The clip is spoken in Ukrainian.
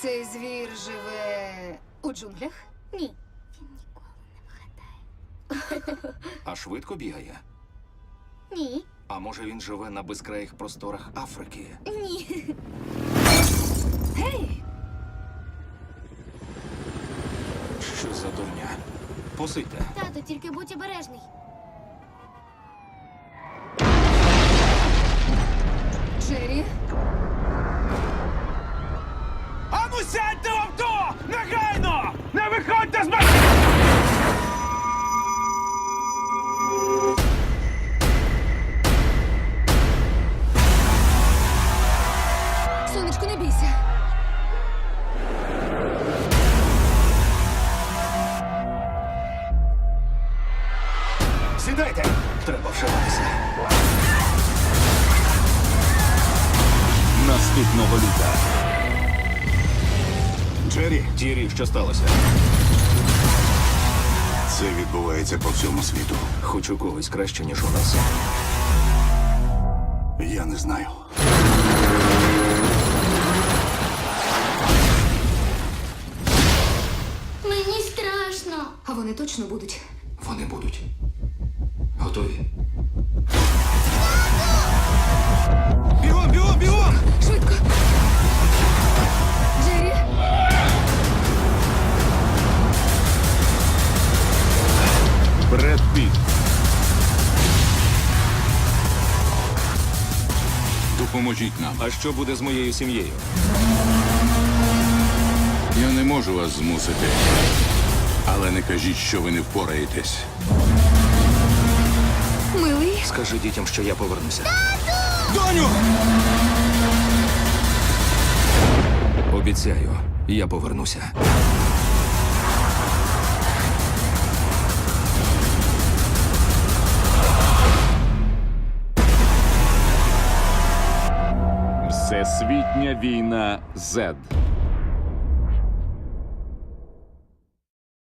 Цей звір живе у джунглях? Ні. Він ніколи не вгадає. А швидко бігає. Ні. А може він живе на безкраїх просторах Африки? Ні. Гей! Що за дурня? Посидьте. Тато, тільки будь обережний. Сядьте в авто! Негайно! Не виходьте з машини! Сонечко, не бійся. Сідайте! Треба вшиватися. Наступного літа Джері, Тірі, що сталося? Це відбувається по всьому світу. Хоч у когось краще, ніж у нас. Я не знаю. Мені страшно. А вони точно будуть. Вони будуть. Готові? Бред Піт. Допоможіть нам. А що буде з моєю сім'єю? Я не можу вас змусити. Але не кажіть, що ви не впораєтесь. Милий? Скажи дітям, що я повернуся. Доню! Обіцяю, я повернуся. Всесвітня війна Зед.